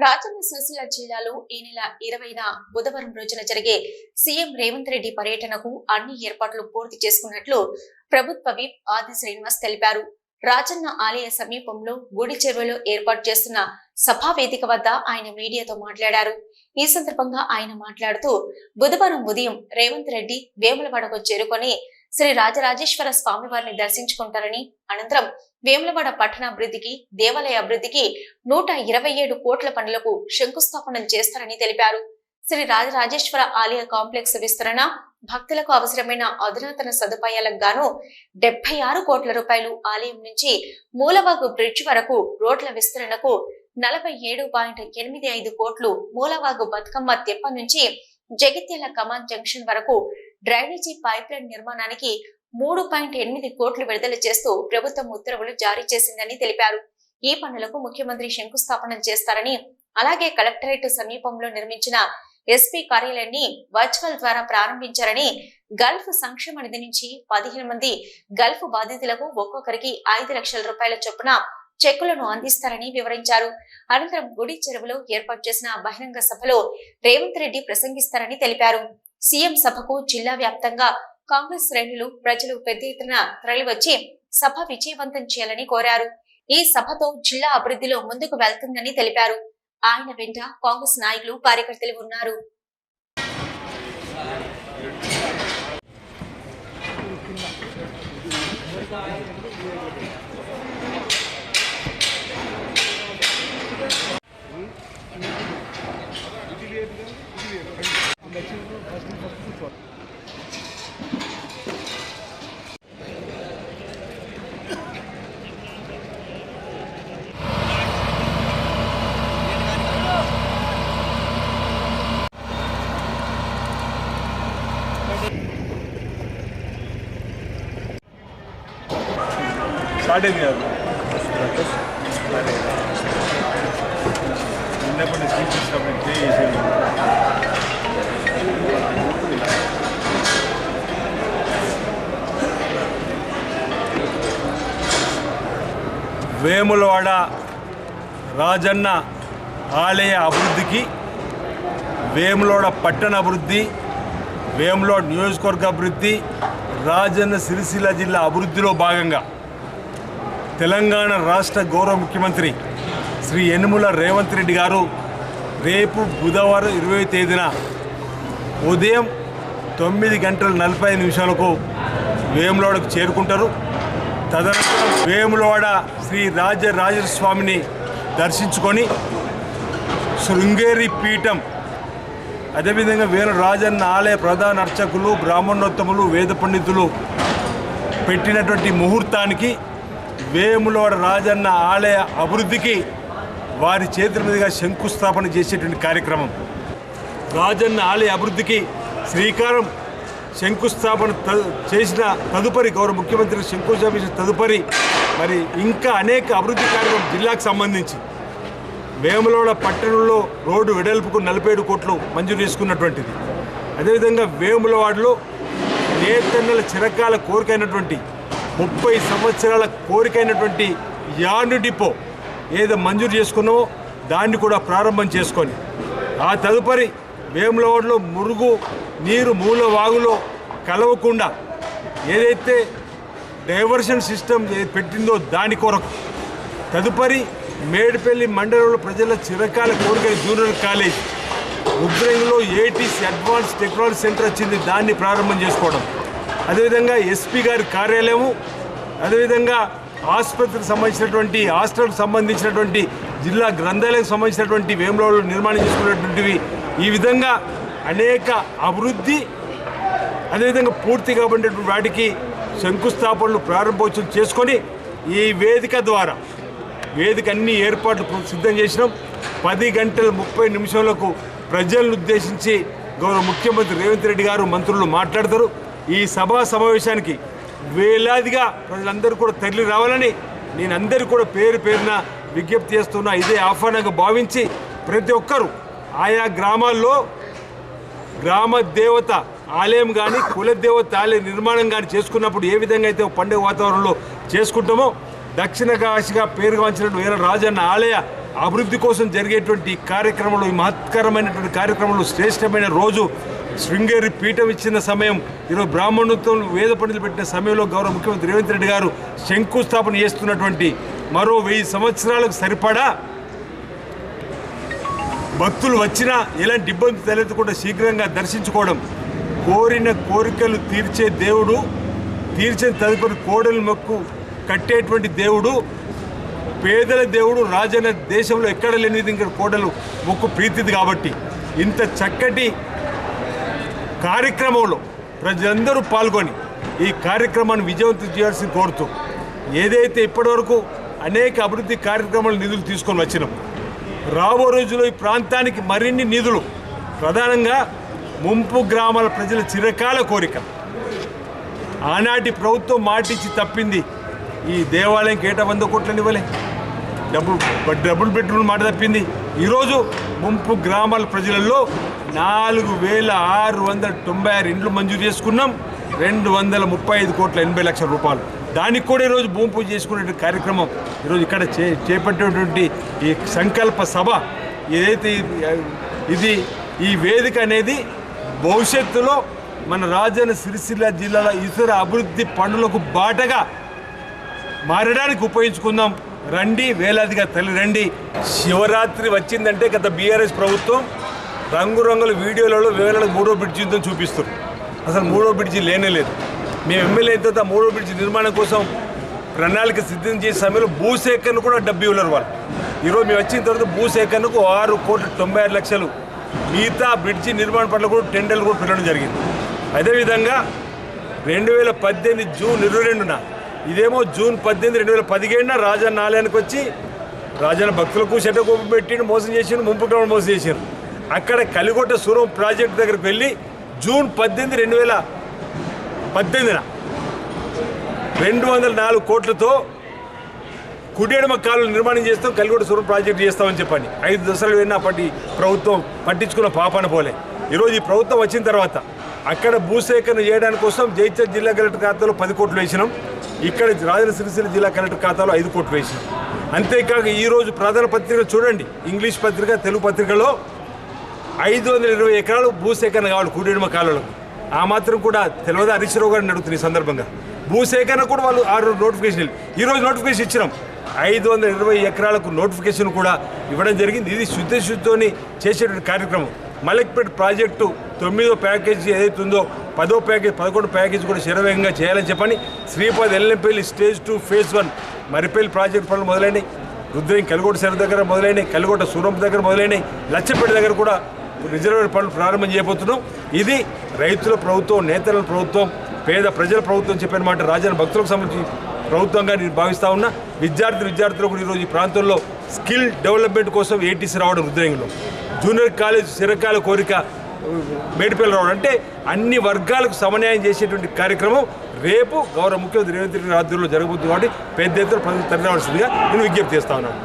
రాజన్న సిరిసిల్ల జిల్లాలో ఈ నెల ఇరవైన బుధవారం రోజున జరిగే సీఎం రేవంత్ రెడ్డి పర్యటనకు అన్ని ఏర్పాట్లు పూర్తి చేసుకున్నట్లు ప్రభుత్వ విప్ ఆది శ్రీనివాస్ తెలిపారు. రాజన్న ఆలయ సమీపంలో గుడి చెరువులో ఏర్పాటు చేస్తున్న సభా వేదిక వద్ద ఆయన మీడియాతో మాట్లాడారు. ఈ సందర్భంగా ఆయన మాట్లాడుతూ బుధవారం ఉదయం రేవంత్ రెడ్డి వేములవాడకు చేరుకొని శ్రీ రాజరాజేశ్వర స్వామి వారిని దర్శించుకుంటారని అనంతరం వేములవాడ పట్టణాభివృద్ధికి దేవాలయ అభివృద్ధికి నూట ఇరవై ఏడు కోట్ల పనులకు శంకుస్థాపనం చేస్తారని తెలిపారు. శ్రీ రాజరాజేశ్వర ఆలయ కాంప్లెక్స్ విస్తరణ భక్తులకు అవసరమైన అధునాతన సదుపాయాలకు గాను డెబ్బై ఆరు కోట్ల రూపాయలు ఆలయం నుంచి మూలవాగు బ్రిడ్జ్ వరకు రోడ్ల విస్తరణకు నలభై ఏడు పాయింట్ ఎనిమిది ఐదు కోట్లు మూలవాగు బతుకమ్మ తెప్ప నుంచి జగిత్యాల కమాన్ జంక్షన్ వరకు డ్రైనేజీ పైప్ లైన్ నిర్మాణానికి మూడు పాయింట్ ఎనిమిది కోట్లు విడుదల చేస్తూ ప్రభుత్వం ఉత్తర్వులు జారీ చేసిందని తెలిపారు. ఈ పనులకు ముఖ్యమంత్రి శంకుస్థాపన చేస్తారని అలాగే కలెక్టరేట్ సమీపంలో నిర్మించిన ఎస్పీ కార్యాలయాన్ని వర్చువల్ ద్వారా ప్రారంభించారని గల్ఫ్ సంక్షేమ నిధి నుంచి పదిహేను మంది గల్ఫ్ బాధితులకు ఒక్కొక్కరికి ఐదు లక్షల రూపాయల చొప్పున చెక్కులను అందిస్తారని వివరించారు. అనంతరం గుడి చెరువులో ఏర్పాటు చేసిన బహిరంగ సభలో రేవంత్ రెడ్డి ప్రసంగిస్తారని తెలిపారు. సీఎం సభకు జిల్లా వ్యాప్తంగా కాంగ్రెస్ శ్రేణులు ప్రజలు పెద్ద ఎత్తున తరలివచ్చి సభ విజయవంతం చేయాలని కోరారు. ఈ సభతో జిల్లా అభివృద్ధిలో ముందుకు వెళ్తుందని తెలిపారు. ఆయన వెంట కాంగ్రెస్ నాయకులు కార్యకర్తలు ఉన్నారు. స్టార్ట్ అయింది కాదు చిన్నప్పటి స్పీచ్ ఇచ్చినప్పుడు చేసేది. వేములవాడ రాజన్న ఆలయ అభివృద్ధికి వేములవాడ పట్టణ అభివృద్ధి వేములవాడ నియోజకవర్గ అభివృద్ధి రాజన్న సిరిసిల్ల జిల్లా అభివృద్ధిలో భాగంగా తెలంగాణ రాష్ట్ర గౌరవ ముఖ్యమంత్రి శ్రీ యనుముల రేవంత్ రెడ్డి గారు రేపు బుధవారం ఇరవై తేదీన ఉదయం తొమ్మిది గంటల నలభై నిమిషాలకు వేములవాడకు చేరుకుంటారు. తదనంతరం వేములవాడ శ్రీ రాజరాజేశ్వర స్వామిని దర్శించుకొని శృంగేరి పీఠం అదేవిధంగా వేణు రాజన్న ఆలయ ప్రధాన అర్చకులు బ్రాహ్మణోత్తములు వేద పండితులు పెట్టినటువంటి ముహూర్తానికి వేములవాడ రాజన్న ఆలయ అభివృద్ధికి వారి చేతుల మీదుగా శంకుస్థాపన చేసేటువంటి కార్యక్రమం. రాజన్న ఆలయ అభివృద్ధికి శ్రీకారం శంకుస్థాపన త- చేసిన తదుపరి గౌరవ ముఖ్యమంత్రి శంకుస్థాపన చేసిన తదుపరి మరి ఇంకా అనేక అభివృద్ధి కార్యక్రమం జిల్లాకు సంబంధించి. వేములవాడ పట్టణంలో రోడ్డు వెడల్పుకు నలభై ఏడు కోట్లు మంజూరు చేసుకున్నటువంటిది. అదేవిధంగా వేములవాడలో నేతన్నల చిరకాల కోరికైనటువంటి ముప్పై సంవత్సరాల కోరికైనటువంటి యాండ్ డిపో ఏదో మంజూరు చేసుకున్నామో దాన్ని కూడా ప్రారంభం చేసుకొని ఆ తదుపరి వేములవాడలో మురుగు నీరు మూల వాగులో కలవకుండా ఏదైతే డైవర్షన్ సిస్టమ్ పెట్టిందో దాని కొరకు తదుపరి మేడిపల్లి మండలంలో ప్రజల చిరకాల కోరిక జూనియర్ కాలేజ్ ఉగ్రంలో ఏటీసీ అడ్వాన్స్ టెక్నాలజీ సెంటర్ వచ్చింది దాన్ని ప్రారంభం చేసుకోవడం. అదేవిధంగా ఎస్పీ గారి కార్యాలయము అదేవిధంగా ఆసుపత్రికి సంబంధించినటువంటి హాస్టల్కి సంబంధించినటువంటి జిల్లా గ్రంథాలయం సంబంధించినటువంటి వేములవాళ్ళు నిర్మాణం చేసుకున్నటువంటివి ఈ విధంగా అనేక అభివృద్ధి అదేవిధంగా పూర్తి కాబడినటువంటి వాటికి శంకుస్థాపనలు ప్రారంభోత్సవం చేసుకొని ఈ వేదిక ద్వారా వేదిక అన్ని ఏర్పాట్లు సిద్ధం చేసినాం. పది గంటల ముప్పై నిమిషాలకు ప్రజలను ఉద్దేశించి గౌరవ ముఖ్యమంత్రి రేవంత్ రెడ్డి గారు మంత్రులు మాట్లాడతారు. ఈ సభా సమావేశానికి వేలాదిగా ప్రజలందరూ కూడా తరలి రావాలని నేను అందరూ కూడా పేరు పేరున విజ్ఞప్తి చేస్తున్నా. ఇదే ఆహ్వానంగా భావించి ప్రతి ఒక్కరూ ఆయా గ్రామాల్లో గ్రామ దేవత ఆలయం కానీ కుల దేవత ఆలయ నిర్మాణం కానీ చేసుకున్నప్పుడు ఏ విధంగా అయితే పండుగ వాతావరణంలో చేసుకుంటామో దక్షిణ కాశిగా పేరుగాంచిన వీర రాజన్న ఆలయ అభివృద్ధి కోసం జరిగేటువంటి కార్యక్రమంలో ఈ మహత్కరమైనటువంటి కార్యక్రమంలో శ్రేష్టమైన రోజు శృంగేరి పీఠం ఇచ్చిన సమయం ఈరోజు బ్రాహ్మణత్వం వేద పండితులు పెట్టిన సమయంలో గౌరవ ముఖ్యమంత్రి రేవంత్ రెడ్డి గారు శంకుస్థాపన చేస్తున్నటువంటి మరో వెయ్యి సంవత్సరాలకు సరిపడా భక్తులు వచ్చినా ఎలాంటి ఇబ్బంది తలెత్తకుండా శీఘ్రంగా దర్శించుకోవడం కోరిన కోరికలు తీర్చే దేవుడు తీర్చిన తదుపరి కోడలు మొక్కు కట్టేటువంటి దేవుడు పేదల దేవుడు రాజన్న దేశంలో ఎక్కడ లేనిది ఇంకా కోడలు మొక్కు ప్రీతిది కాబట్టి. ఇంత చక్కటి కార్యక్రమంలో ప్రజలందరూ పాల్గొని ఈ కార్యక్రమాన్ని విజయవంతం చేయాల్సి కోరుతూ ఏదైతే ఇప్పటివరకు అనేక అభివృద్ధి కార్యక్రమాలు నిధులు తీసుకొని వచ్చినాం రాబో రోజుల్లో ఈ ప్రాంతానికి మరిన్ని నిధులు ప్రధానంగా ముంపు గ్రామాల ప్రజల చిరకాల కోరిక. ఆనాటి ప్రభుత్వం మాటిచ్చి తప్పింది ఈ దేవాలయం కేట వంద కోట్లని ఇవ్వలే. డబుల్ డబుల్ బెడ్రూమ్ మాట తప్పింది. ఈరోజు ముంపు గ్రామాల ప్రజలలో నాలుగు వేల ఆరు వందల తొంభై ఆరు ఇండ్లు మంజూరు చేసుకున్నాం. రెండు వందల ముప్పై ఐదు కోట్ల ఎనభై లక్షల రూపాయలు. దానికి కూడా ఈరోజు భూమి పూజ చేసుకునే కార్యక్రమం ఈరోజు ఇక్కడ చే చేపట్టేటువంటి ఈ సంకల్ప సభ ఏదైతే ఇది ఈ వేదిక అనేది భవిష్యత్తులో మన రాజన్న సిరిసిల్ల జిల్లాలో ఇతర అభివృద్ధి పనులకు బాటగా మారడానికి ఉపయోగించుకుందాం. రండి వేలాదిగా తల్లి రండి. శివరాత్రి వచ్చిందంటే గత బీఆర్ఎస్ ప్రభుత్వం రంగురంగుల వీడియోలలో వేలకు మూడో బ్రిడ్జి ఉందని చూపిస్తారు అసలు మూడో బ్రిడ్జి లేనే లేదు. మేము ఎమ్మెల్యే అయిన తర్వాత మూడో బ్రిడ్జి నిర్మాణం కోసం ప్రణాళిక సిద్ధం చేసే సమయంలో భూసేకరణ కూడా డబ్బు ఇవ్వలేరు వాళ్ళు. ఈరోజు మేము వచ్చిన తర్వాత భూసేకరణకు ఆరు కోట్ల తొంభై ఆరు లక్షలు. మిగతా బ్రిడ్జి నిర్మాణ పట్ల కూడా టెండర్లు కూడా పెట్టడం జరిగింది. అదేవిధంగా రెండు వేల పద్దెనిమిది జూన్ ఇరవై రెండున ఇదేమో జూన్ పద్దెనిమిది రెండు వేల పదిహేడున రాజన్న ఆలయానికి వచ్చి రాజన్న భక్తులకు శటకోపం పెట్టిండు మోసం చేసిండు ముంపు మోసం చేసిండు. అక్కడ కలిగొట్ట సూరం ప్రాజెక్ట్ దగ్గరికి వెళ్ళి జూన్ పద్దెనిమిది రెండు వేల పద్దెనిమిదిన రెండు వందల నాలుగు కోట్లతో కుడేడమ కాలువలు నిర్మాణం చేస్తాం కలిగొట్ట సూరం ప్రాజెక్ట్ చేస్తామని చెప్పండి. ఐదు దశలు వెళ్ళిన అప్పటి ప్రభుత్వం పట్టించుకున్న పాపాన పోలే. ఈరోజు ఈ ప్రభుత్వం వచ్చిన తర్వాత అక్కడ భూసేకరణ చేయడానికి కోసం జైత్య జిల్లా కలెక్టర్ ఖాతాలో పది కోట్లు వేసినాం. ఇక్కడ రాజన్న సిరిసిల్ల జిల్లా కలెక్టర్ ఖాతాలో ఐదు కోట్లు వేసినాం అంతేకాక ఈరోజు ప్రధాన పత్రిక చూడండి. ఇంగ్లీష్ పత్రిక తెలుగు పత్రికలో ఐదు వందల ఇరవై ఎకరాలు భూసేకరణ కావాలి కూడేడుమ కాలంలో ఆ మాత్రం కూడా తెలియదు హరీష్ రావు గారిని అడుగుతుంది ఈ సందర్భంగా? భూసేకరణ కూడా వాళ్ళు ఆరు నోటిఫికేషన్ ఈరోజు నోటిఫికేషన్ ఇచ్చినాం. ఐదు వందల ఇరవై ఎకరాలకు నోటిఫికేషన్ కూడా ఇవ్వడం జరిగింది. ఇది శుద్ధి శుద్ధితోని చేసేటువంటి కార్యక్రమం. మలక్పేట్ ప్రాజెక్టు తొమ్మిదో ప్యాకేజీ ఏదైతుందో పదో ప్యాకేజ్ పదకొండు ప్యాకేజ్ కూడా శరవేగంగా చేయాలని చెప్పని Sripad Yellampalli stage two phase one Maripalli project పనులు మొదలైనవి రుద్రం కలిగోట సరి దగ్గర మొదలైనవి కలిగోట సూరంపు దగ్గర మొదలైనవి లచ్చపేట దగ్గర కూడా రిజర్వేర్ పనులు ప్రారంభం చేయబోతున్నాం. ఇది రైతుల ప్రభుత్వం నేతల ప్రభుత్వం పేద ప్రజల ప్రభుత్వం చెప్పిన మాట రాజన్న భక్తులకు సంబంధించి ప్రభుత్వంగా నేను భావిస్తా ఉన్నా. విద్యార్థి విద్యార్థులకు ఈరోజు ఈ ప్రాంతంలో స్కిల్ డెవలప్మెంట్ కోసం ఏటీసీ రావడం రుద్రంగిలో జూనియర్ కాలేజ్ చిరకాల కోరిక మేడిపల్లి రావడం అంటే అన్ని వర్గాలకు సమన్యాయం చేసేటువంటి కార్యక్రమం రేపు గౌరవ ముఖ్యమంత్రి రేవంత్ రెడ్డి ఆధ్వర్యంలో జరగబోతుంది కాబట్టి పెద్ద ఎత్తున ప్రజలు తరలివలసిందిగా నేను విజ్ఞప్తి చేస్తా ఉన్నాను.